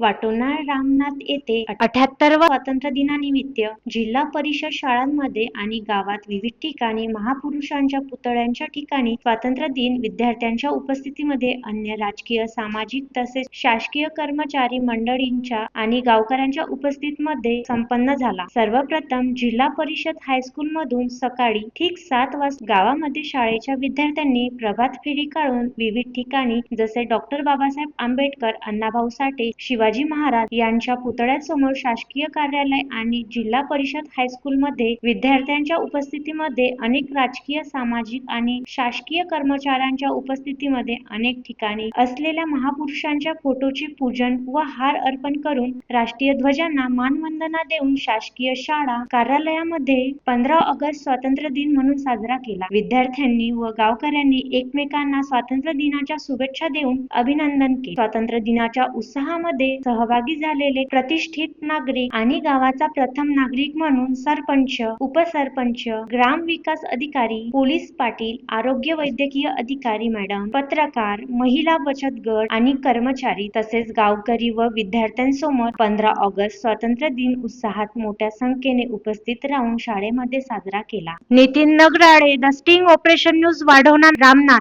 वाटोना रामनाथ येथे अठ्याहत्तरवा स्वातंत्र्य दिनानिमित्त जिल्हा परिषद शाळांमध्ये आणि गावात विविध ठिकाणी महापुरुषांच्या पुतळ्यांच्या ठिकाणी स्वातंत्र्य दिन विद्यार्थ्यांच्या उपस्थितीमध्ये अन्य राजकीय सामाजिक तसेच शासकीय कर्मचारी मंडळींच्या आणि गावकऱ्यांच्या उपस्थितीमध्ये संपन्न झाला. सर्वप्रथम जिल्हा परिषद हायस्कूल मधून सकाळी ठीक सात वाजता गावामध्ये शाळेच्या विद्यार्थ्यांनी प्रभात फेरी काढून विविध ठिकाणी जसे डॉक्टर बाबासाहेब आंबेडकर अण्णाभाऊ साठे शिवाजी महाराज यांच्या पुतळ्यासमोर शासकीय कार्यालय आणि जिल्हा परिषद हायस्कूलमध्ये विद्यार्थ्यांच्या उपस्थितीमध्ये अनेक राजकीय सामाजिक आणि शासकीय कर्मचाऱ्यांच्या उपस्थितीमध्ये अनेक ठिकाणी असलेल्या महापुरुषांच्या फोटोचे पूजन व हार अर्पण करून राष्ट्रीय ध्वजांना मानवंदना देऊन शासकीय शाळा कार्यालयामध्ये पंधरा ऑगस्ट स्वातंत्र्य दिन म्हणून साजरा केला. विद्यार्थ्यांनी व गावकऱ्यांनी एकमेकांना स्वातंत्र्य दिनाच्या शुभेच्छा देऊन अभिनंदन केले. स्वातंत्र्य दिनाच्या उत्साहामध्ये सहभागी झालेले प्रतिष्ठित नागरिक आणि गावाचा प्रथम नागरिक म्हणून सरपंच उपसरपंच ग्राम विकास अधिकारी पोलीस पाटील आरोग्य वैद्यकीय अधिकारी मॅडम पत्रकार महिला बचत गट आणि कर्मचारी तसेच गावकरी व विद्यार्थ्यांसमोर पंधरा ऑगस्ट स्वातंत्र्य दिन उत्साहात मोठ्या संख्येने उपस्थित राहून शाळेमध्ये साजरा केला. Nitin Nagarale the sting operation news वाढवणार रामनाथ.